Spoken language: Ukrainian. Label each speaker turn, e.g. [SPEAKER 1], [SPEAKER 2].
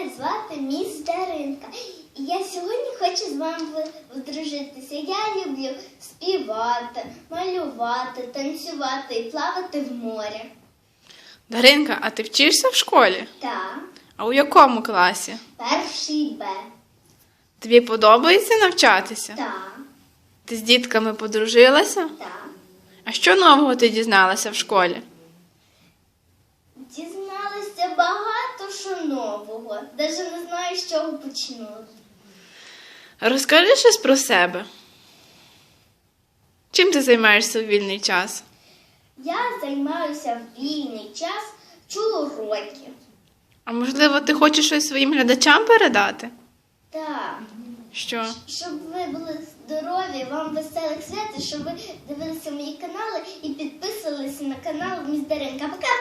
[SPEAKER 1] Мене звати міс Даринка. І я сьогодні хочу з вами одружитися. Я люблю співати, малювати, танцювати і плавати в морі.
[SPEAKER 2] Даринка, а ти вчишся в школі?
[SPEAKER 1] Та
[SPEAKER 2] А у якому класі?
[SPEAKER 1] перший Б.
[SPEAKER 2] Тобі подобається навчатися?
[SPEAKER 1] Та,
[SPEAKER 2] Ти з дітками подружилася?
[SPEAKER 1] та.
[SPEAKER 2] А що нового ти дізналася в школі?
[SPEAKER 1] Дізналася багато що нового. Навіть не знаю, з чого почнути.
[SPEAKER 2] Розкажи щось про себе. Чим ти займаєшся у вільний час?
[SPEAKER 1] Я займаюся в вільний час, чую уроки.
[SPEAKER 2] А можливо, ти хочеш щось своїм глядачам передати?
[SPEAKER 1] Так.
[SPEAKER 2] Що?
[SPEAKER 1] Щоб ви були здорові, вам веселих свят, щоб ви дивилися мої канали і підписувалися на канал Міс Даринка. Пока-пока!